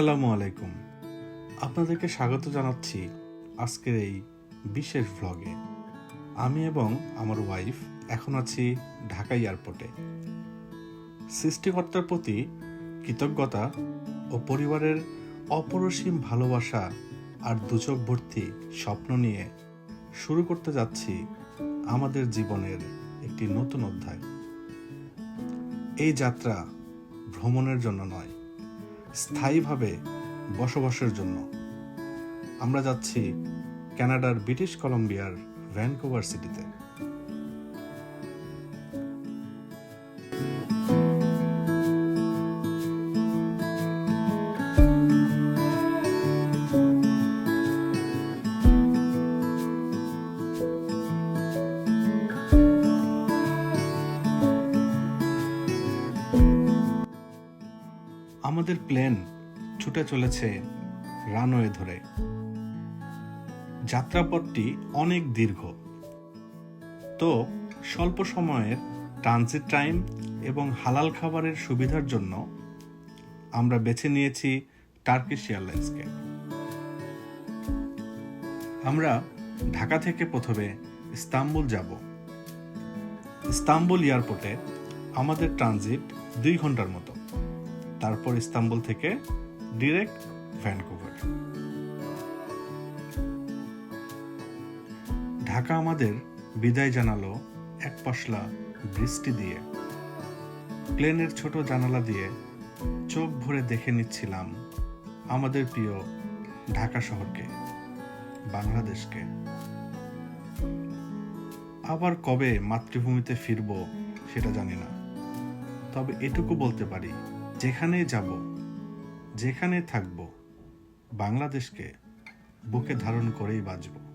আসসালামু আলাইকুম। আপনাদেরকে স্বাগত জানাচ্ছি আজকের এই বিশেষ ভ্লগে আমি এবং আমার ওয়াইফ এখন আছি ঢাকা এয়ারপোর্টে সৃষ্টিকর্তার প্রতি কৃতজ্ঞতা ও পরিবারের অপরসীম ভালোবাসা আর দুচোখ ভর্তি স্বপ্ন নিয়ে শুরু করতে যাচ্ছি আমাদের জীবনের একটি নতুন অধ্যায়। এই যাত্রা ভ্রমণের জন্য নয় স্থায়ীভাবে বসবাসের জন্য। আমরা যাচ্ছি কানাডার ব্রিটিশ কলম্বিয়ার ভ্যানকুভার সিটিতে। ছুটে চলেছে রানওয়ে ধরে। যাত্রাপথটি অনেক দীর্ঘ। তো স্বল্প সময়ের ট্রানজিট টাইম এবং হালাল খাবারের সুবিধার জন্য আমরা বেছে নিয়েছি টার্কিশ এয়ারলাইন্সকে। আমরা ঢাকা থেকে প্রথমে ইস্তাম্বুল যাব। ইস্তাম্বুল এয়ারপোর্টে আমাদের ট্রানজিট দুই ঘণ্টার মতো। তারপর ইস্তাম্বুল থেকে ডিরেক্ট ভ্যানকুভার ঢাকা আমাদের বিদায় জানালো এক পশলা বৃষ্টি দিয়ে। প্লেনের ছোট জানালা দিয়ে চোখ ভরে দেখে নিচ্ছিলাম আমাদের প্রিয় ঢাকা শহরকে, বাংলাদেশকে। আবার কবে মাতৃভূমিতে ফিরবো সেটা জানি না। তবে এটুকু বলতে পারি যেখানে যাব যেখানে থাকব বাংলাদেশকে বুকে ধারণ করেই বাঁচব।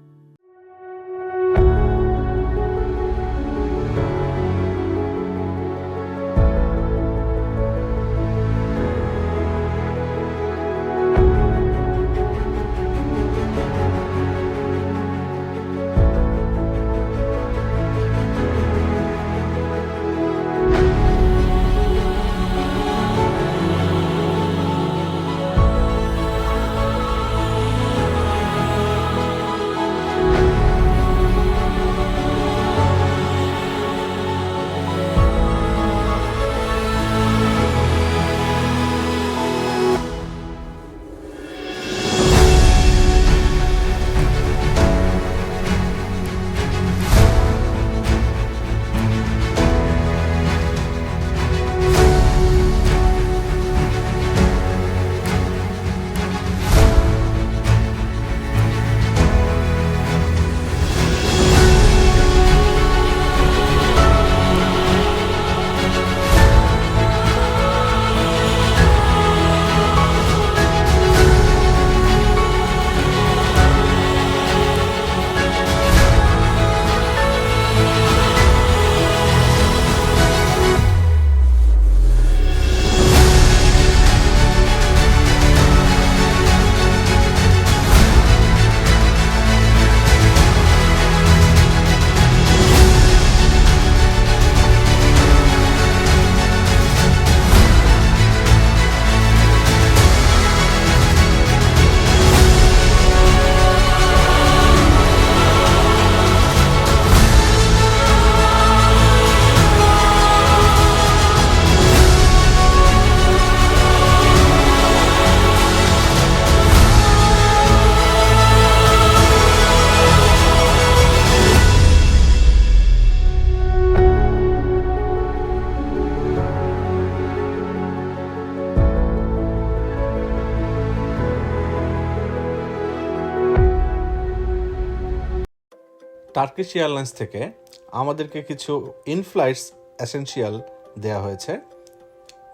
টার্কিশ এয়ারলাইন্স থেকে আমাদেরকে কিছু ইনফ্লাইটস এসেনশিয়াল দেওয়া হয়েছে,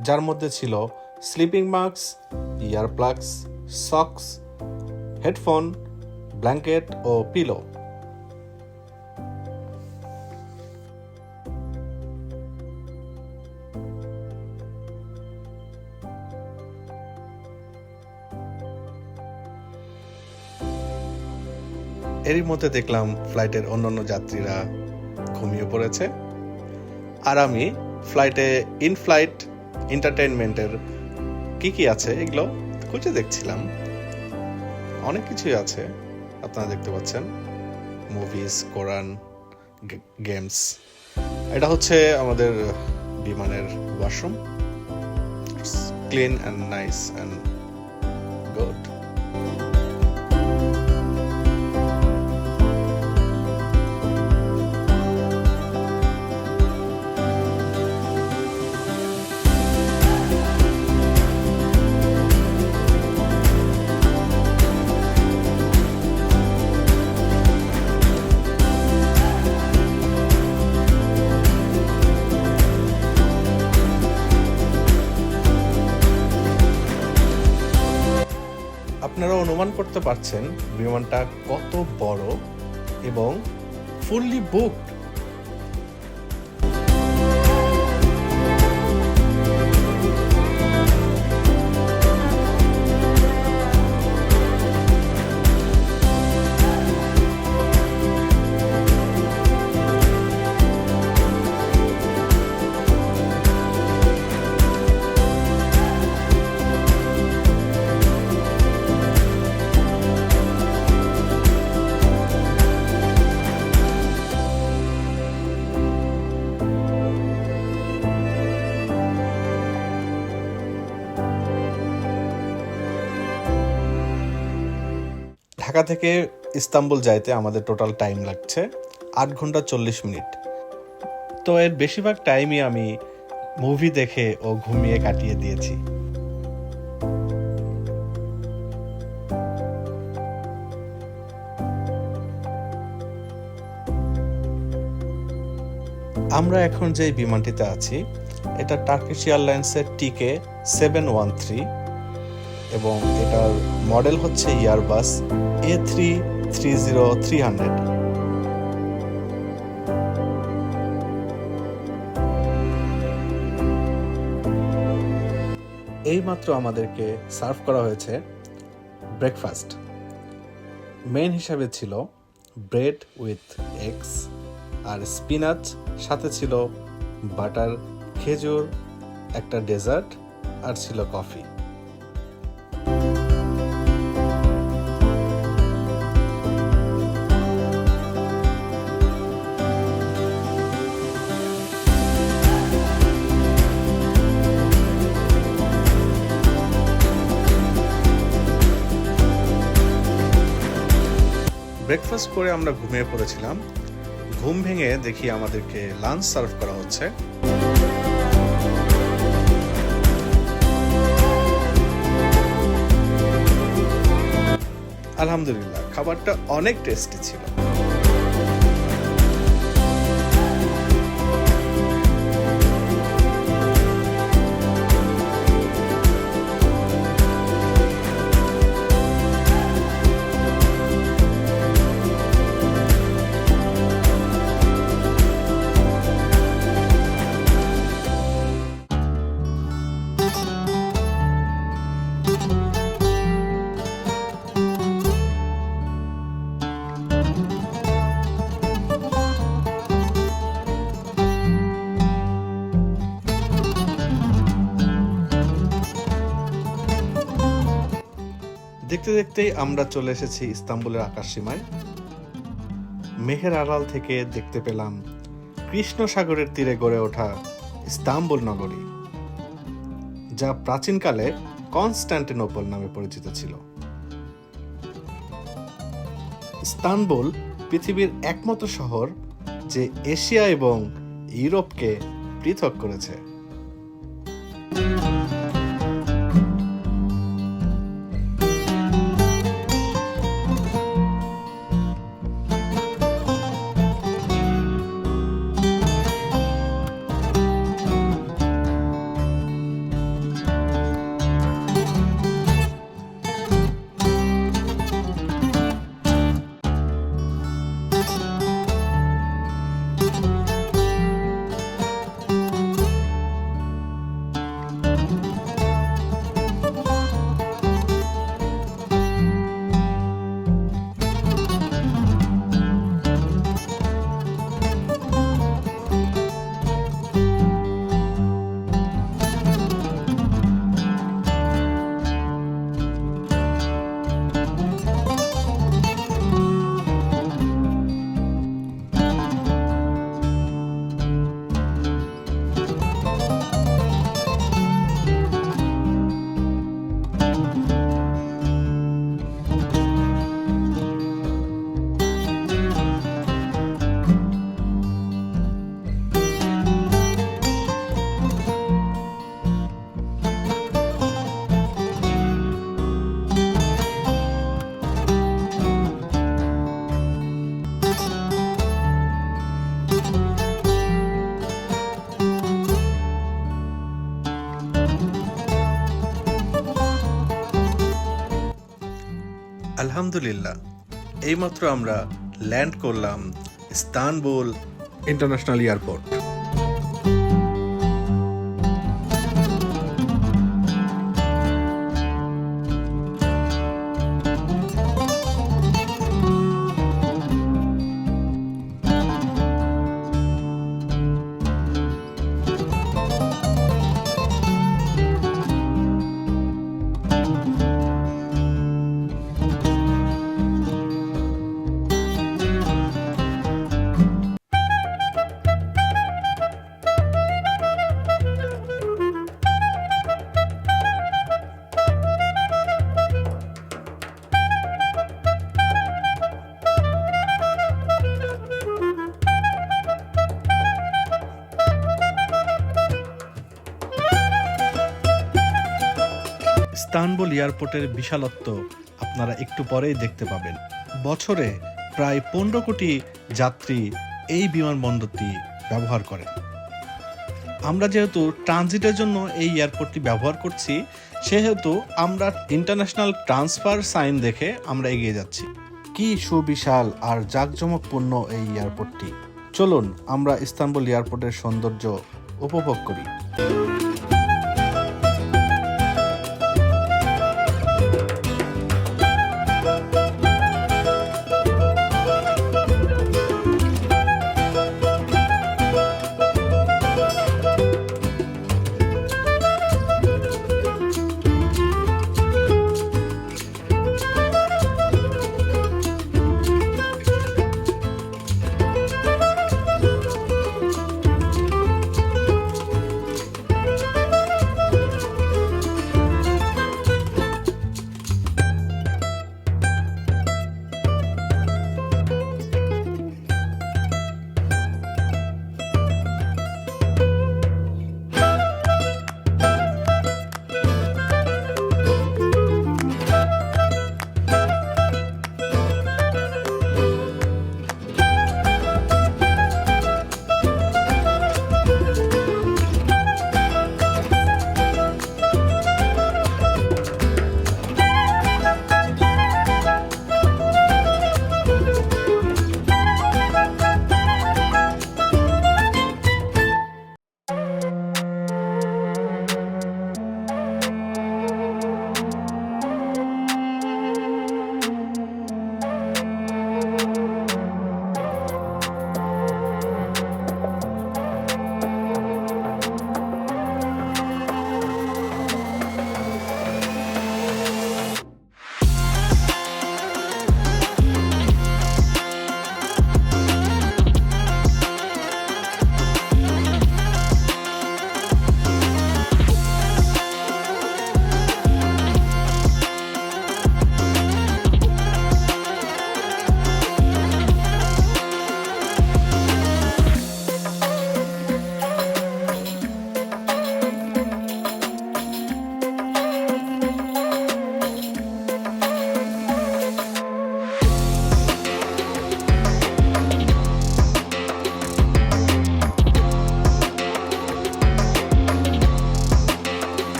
যার মধ্যে ছিল sleeping mask ear plugs socks headphone blanket ও পিলো এরই মধ্যে দেখলাম ফ্লাইটের অন্যান্য যাত্রীরা ঘুমিয়ে পড়েছে। আর আমি ফ্লাইটে ইন ফ্লাইট এন্টারটেনমেন্টের কি কি আছে এগুলো খুঁজে দেখছিলাম। অনেক কিছুই আছে, আপনারা দেখতে পাচ্ছেন। মুভিজ কোরআন গেমস এটা হচ্ছে আমাদের বিমানের washroom clean and nice and করতে পারছেন বিমানটা কত বড় এবং ফুললি বুকড ঢাকা থেকে ইস্তাম্বুল যাইতে আমাদের টোটাল টাইম লাগছে আট ঘণ্টা চল্লিশ মিনিট। তো এর বেশিরভাগ টাইমই আমি মুভি দেখে ও ঘুমিয়ে কাটিয়ে দিয়েছি। আমরা এখন যে বিমানটিতে আছি, এটা টার্কিশ এয়ারলাইন্সের টিকে সেভেন ওয়ান থ্রি এবং এটার মডেল হচ্ছে Airbus A three three zero three hundred এইমাত্র আমাদেরকে সার্ভ করা হয়েছে ব্রেকফাস্ট। মেন হিসাবে ছিল ব্রেড উইথ এগস, আর স্পিনাচ সাথে ছিল বাটার, খেজুর, একটা ডেজার্ট, আর ছিল কফি। ব্রেকফাস্ট করে আমরা ঘুমিয়ে পড়েছিলাম। ঘুম ভেঙে দেখি আমাদেরকে লাঞ্চ সার্ভ করা হচ্ছে। আলহামদুলিল্লাহ, খাবারটা অনেক টেস্টি ছিল। দেখতেই আমরা চলে এসেছি ইস্তাম্বুলের আকাশ সীমায়। মেঘের আড়াল থেকে দেখতে পেলাম কৃষ্ণ সাগরের তীরে গড়ে ওঠা ইস্তাম্বুল নগরী, যা প্রাচীনকালে কনস্ট্যান্টিনোপল নামে পরিচিত ছিল। ইস্তানবুল পৃথিবীর একমাত্র শহর যে এশিয়া এবং ইউরোপকে পৃথক করেছে। আলহামদুলিল্লাহ। এইমাত্র আমরা ল্যান্ড করলাম ইস্তানবুল ইন্টারন্যাশনাল এয়ারপোর্ট। ইস্তানবুল এয়ারপোর্টের বিশালত্ব আপনারা একটু পরেই দেখতে পাবেন। বছরে প্রায় পনেরো কোটি যাত্রী এই বিমানবন্দরটি ব্যবহার করেন আমরা যেহেতু ট্রানজিটের জন্য এই এয়ারপোর্টটি ব্যবহার করছি, সেহেতু আমরা ইন্টারন্যাশনাল ট্রান্সফার সাইন দেখে আমরা এগিয়ে যাচ্ছি। কি সুবিশাল আর জাঁকজমকপূর্ণ এই এয়ারপোর্টটি। চলুন আমরা ইস্তানবুল এয়ারপোর্টের সৌন্দর্য উপভোগ করি।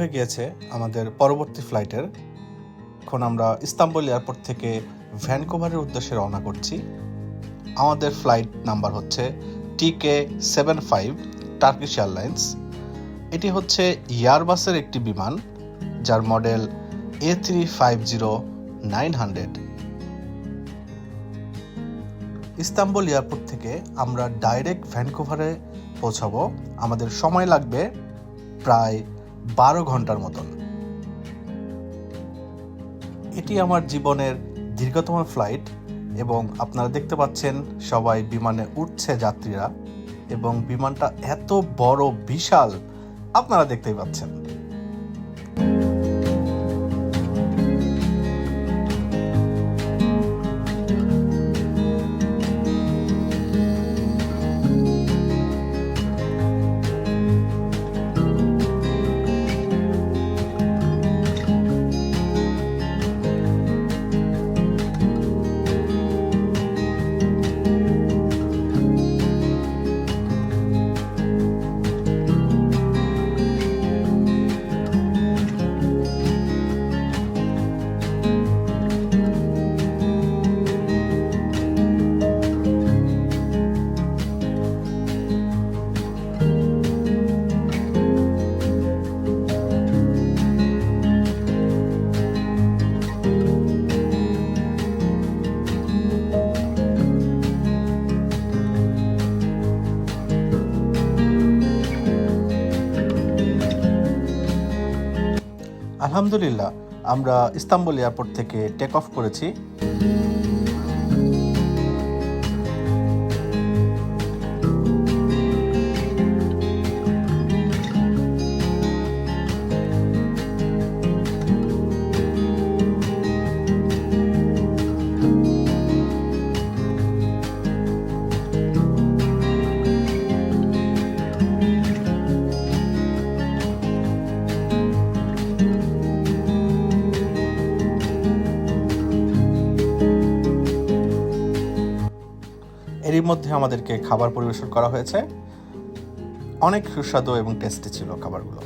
হয়ে গিয়েছে আমাদের পরবর্তী ফ্লাইটের। এখন আমরা ইস্তাম্বুল এয়ারপোর্ট থেকে ভ্যানকোভারের উদ্দেশ্যে রওনা করছি। আমাদের ফ্লাইট নাম্বার হচ্ছে টিকে সেভেন ফাইভ টার্কিশ এয়ারলাইন্স। এটি হচ্ছে ইয়ারবাসের একটি বিমান, যার model A three five zero nine hundred. Istanbul airport থেকে আমরা ডাইরেক্ট ভ্যানকুভারে পৌঁছাবো। আমাদের সময় লাগবে প্রায় বারো ঘণ্টার মতন। এটি আমার জীবনের দীর্ঘতম ফ্লাইট এবং আপনারা দেখতে পাচ্ছেন সবাই বিমানে উঠছে যাত্রীরা এবং বিমানটা এত বড়, বিশাল, আপনারা দেখতেই পাচ্ছেন। আলহামদুলিল্লাহ আমরা ইস্তাম্বুল এয়ারপোর্ট থেকে টেক অফ করেছি। মধ্যে আমাদেরকে খাবার পরিবেশন করা হয়েছে। অনেক সুস্বাদু এবং টেস্টি ছিল খাবারগুলো।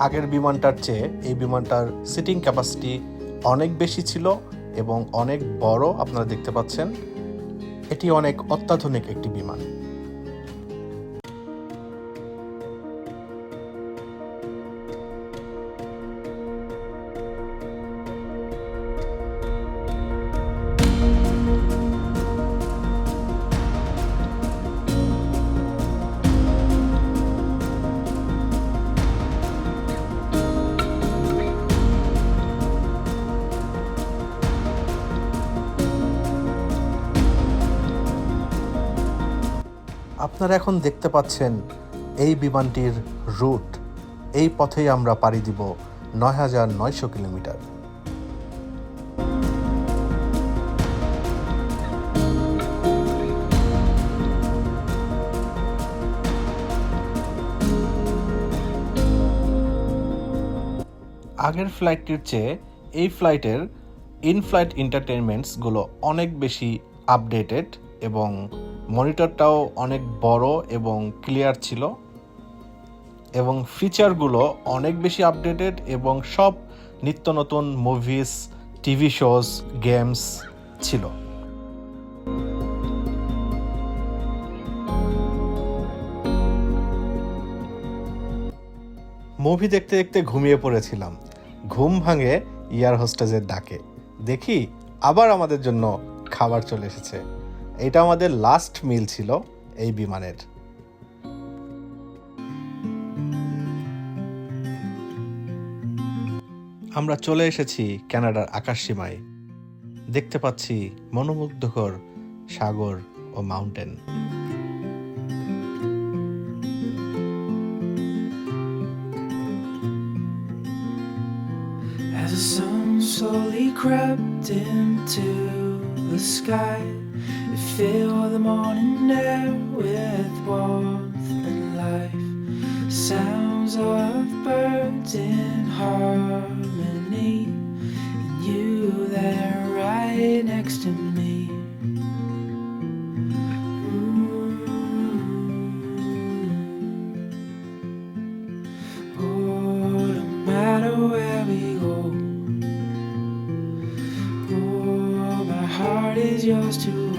আগের বিমানটার চেয়ে এই বিমানটার সিটিং ক্যাপাসিটি অনেক বেশি ছিল এবং অনেক বড় আপনারা দেখতে পাচ্ছেন। এটি অনেক অত্যাধুনিক একটি বিমান। আপনারা এখন দেখতে পাচ্ছেন এই বিমানটির রুট। এই পথেই আমরা পাড়ি দিব নয় হাজার নয়শো কিলোমিটার। আগের ফ্লাইটটির চেয়ে এই ফ্লাইটের ইন ফ্লাইট এন্টারটেনমেন্টসগুলো অনেক বেশি আপডেটেড এবং মনিটরটাও অনেক বড় এবং ক্লিয়ার ছিল এবং ফিচারগুলো অনেক বেশি আপডেটেড এবং সব নিত্য নতুন মুভিস টিভি শোজ গেমস ছিল। মুভি দেখতে দেখতে ঘুমিয়ে পড়েছিলাম। ঘুম ভাঙে ইয়ার হোস্টেজের ডাকে। দেখি আবার আমাদের জন্য খাবার চলে এসেছে। এটা আমাদের লাস্ট মিল ছিল এই বিমানের। আমরা চলে এসেছি কানাডার আকাশ সীমায় দেখতে পাচ্ছি মনোমুগ্ধকর সাগর ও mountain As the sun slowly crept into the sky, it filled the morning air with warmth and life. Sounds of birds in harmony, and you there right next to me. No matter where we go. Oh, my heart is yours to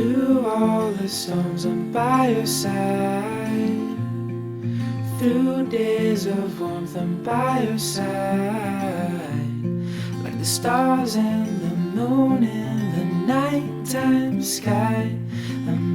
Through all the storms, I'm by your side. Through days of warmth, I'm by your side. Like the stars and the moon in the nighttime sky, I'm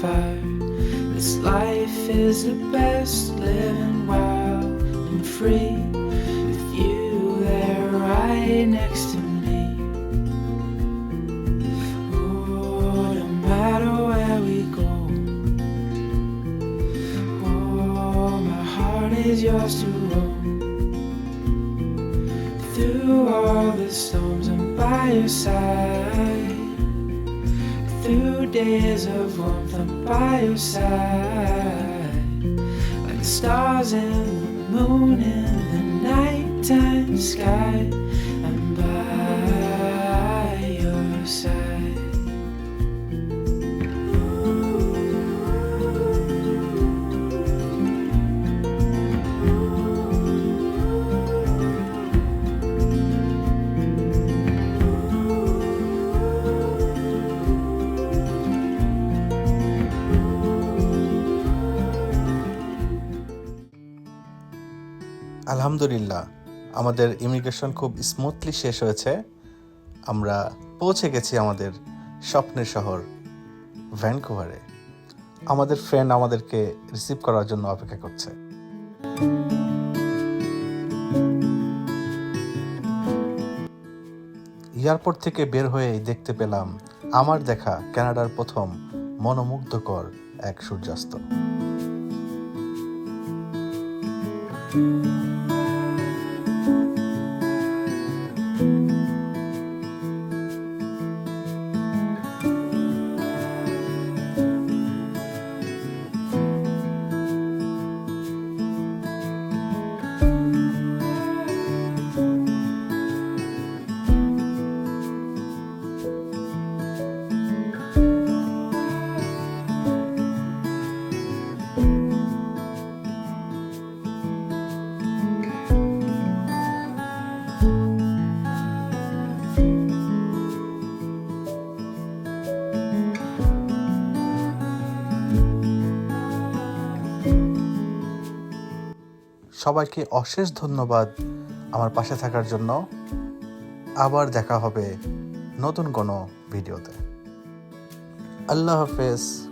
25. This life is the best living wild and free with you there right next to me. Oh, no matter where we go, oh, my heart is yours to roam. Through all the storms, I'm by your side. Days of warmth, I'm by your side. Like the stars and the moon in the nighttime sky, আলহামদুলিল্লাহ, আমাদের immigration খুব smoothly শেষ হয়েছে। আমরা পৌঁছে গেছি আমাদের স্বপ্নের শহর ভ্যানকুভারে। আমাদের ফ্রেন্ড আমাদেরকে রিসিভ করার জন্য অপেক্ষা করছে। এয়ারপোর্ট থেকে বের হয়েই দেখতে পেলাম, আমার দেখা কানাডার প্রথম মনোমুগ্ধকর এক সূর্যাস্ত। সবাইকে অশেষ ধন্যবাদ আমার পাশে থাকার জন্য। আবার দেখা হবে নতুন কোনো ভিডিওতে। আল্লাহ হাফেজ।